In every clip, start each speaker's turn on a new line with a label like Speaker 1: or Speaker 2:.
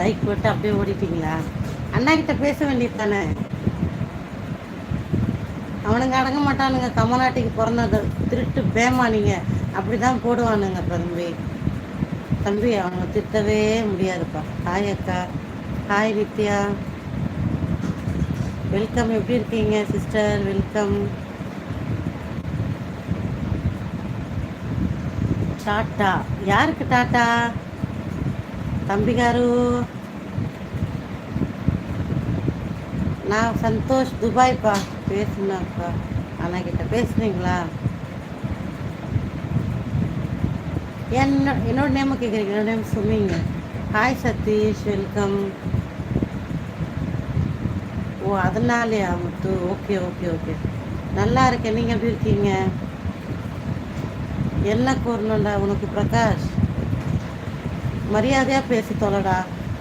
Speaker 1: Like போட்டு அப்படியே ஓடிட்டீங்களா? அண்ணா கிட்ட பேச வேண்டியது தானே? அவனுங்க அடங்க மாட்டானுங்க. கமநாட்டிக்கு பிறந்த திருட்டு பேமானிங்க அப்படி தான் போடுவானுங்க தம்பி தம்பி அவனை திட்டவே முடியாதுப்பா. ஹாய் அக்கா. ஹாய் நித்யா. வெல்கம் எப்படி இருக்கீங்க சிஸ்டர் வெல்கம் டாட்டா. யாருக்கு டாட்டா? தம்பி గారు. நான் சந்தோஷ் துபாய்ப்பா பேசுனாப்பா அண்ணா கிட்ட பேசுனீங்களா என்ன என்னோட நேம் கேட்குறீங்க என்னோட நேம் சுமிங்க ஹாய் சதீஷ் வெல்கம் ஓ அதனாலயா முத்து? ஓகே ஓகே ஓகே நல்லா இருக்கேன். நீங்கள் எப்படி இருக்கீங்க? என்ன கூறணும்டா உனக்கு பிரகாஷ்? மரியாதையாக பேசி தொலைடா.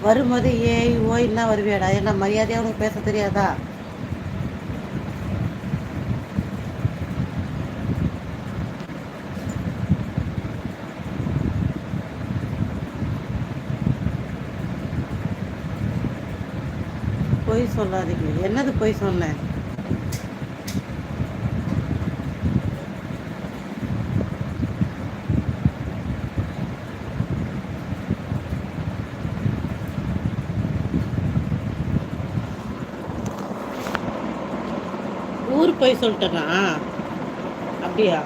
Speaker 1: வரும்போது ஏய் ஓய்னா வருவியாடா? ஏன்னா மரியாதையாக உனக்கு பேச தெரியாதா? பொய் சொல்லாதீங்க. என்னது பொய் சொன்னேன்? ஊருக்கு போய் சொல்லிட்டேனா அப்படியா?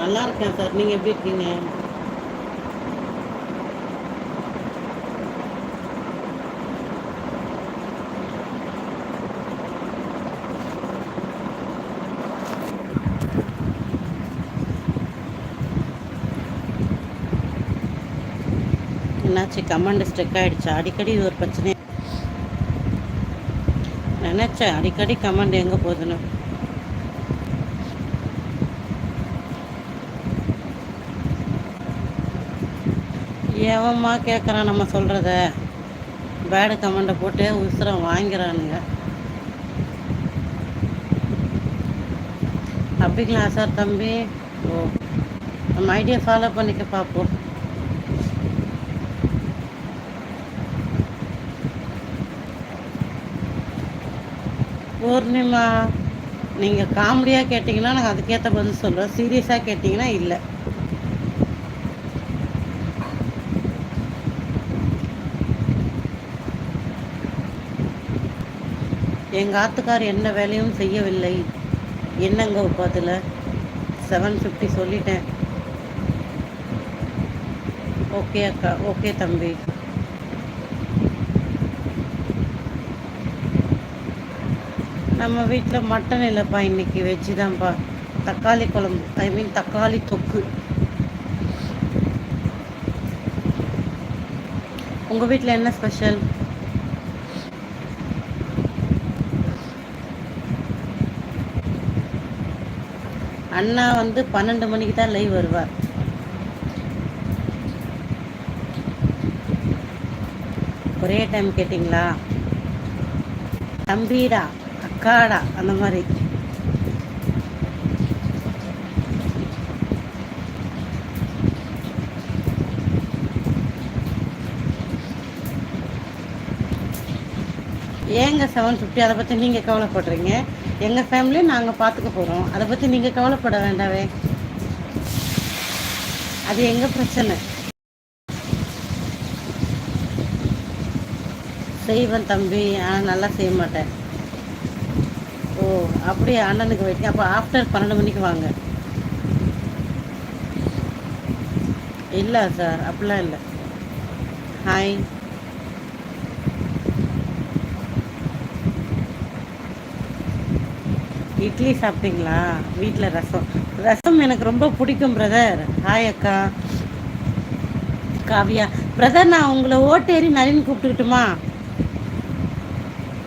Speaker 1: நல்லா இருக்கேன் சார். நீங்கள் எப்படி இருக்கீங்க? என்னாச்சு? கமெண்ட் ஸ்டெக் ஆயிடுச்சு. அடிக்கடி இது ஒரு பிரச்சனை நினச்சேன். அடிக்கடி கமெண்ட் எங்கே போகுதுன்னு. எவம்மா கேட்குறான் நம்ம சொல்கிறத பேடு கமெண்டை போட்டு உசுரம் வாங்கிறானுங்க. அப்படிங்களா சார் தம்பி? ஓ நம்ம ஐடியா ஃபாலோ பண்ணிக்க பார்ப்போம் பூர்ணிமா நீங்கள் காமெடியாக கேட்டிங்கன்னா நாங்கள் அதுக்கேற்ற பதில் சொல்கிறோம் சீரியஸாக கேட்டிங்கன்னா இல்லை. எங்கள் ஆத்துக்கார் என்ன வேலையும் செய்யவில்லை. என்னங்க அதில் செவன் ஃபிஃப்டி சொல்லிட்டேன். ஓகே அக்கா ஓகே தம்பி. நம்ம வீட்டில் மட்டன் இல்லைப்பா இன்னைக்கு வெஜ்ஜு தான்ப்பா தக்காளி குழம்பு ஐ மீன் தக்காளி தொக்கு. உங்கள் வீட்டில் என்ன ஸ்பெஷல் அண்ணா வந்து பன்னெண்டு மணிக்கு தான் லைவ் வருவார். ஒரே டைம் கேட்டிங்களா? தம்பிடா அக்காடா அந்த மாதிரி. ஏங்க செவன் ஃபிஃப்டி அதை பற்றி நீங்கள் கவலைப்படுறீங்க? எங்கள் ஃபேமிலியை நாங்கள் பார்த்துக்க போகிறோம் அதை பற்றி நீங்கள் கவலைப்பட வேண்டாவே அது எங்கள் பிரச்சனை? செய்வேன் தம்பி. ஆனால் நல்லா செய்ய மாட்டேன். ஓ அப்படியே அண்ணனுக்கு வைக்க. அப்போ ஆஃப்டர் பன்னெண்டு மணிக்கு வாங்க. இல்லை சார் அப்படிலாம் இல்லை. ஹாய் இட்லி சாப்பிட்டீங்களா? வீட்டில் ரசம். ரசம் எனக்கு ரொம்ப பிடிக்கும் பிரதர் ஹாய் அக்கா. காவியா. பிரதர் நான் உங்களை ஓட்டேறி நளின் கூப்பிட்டுக்கிட்டுமா?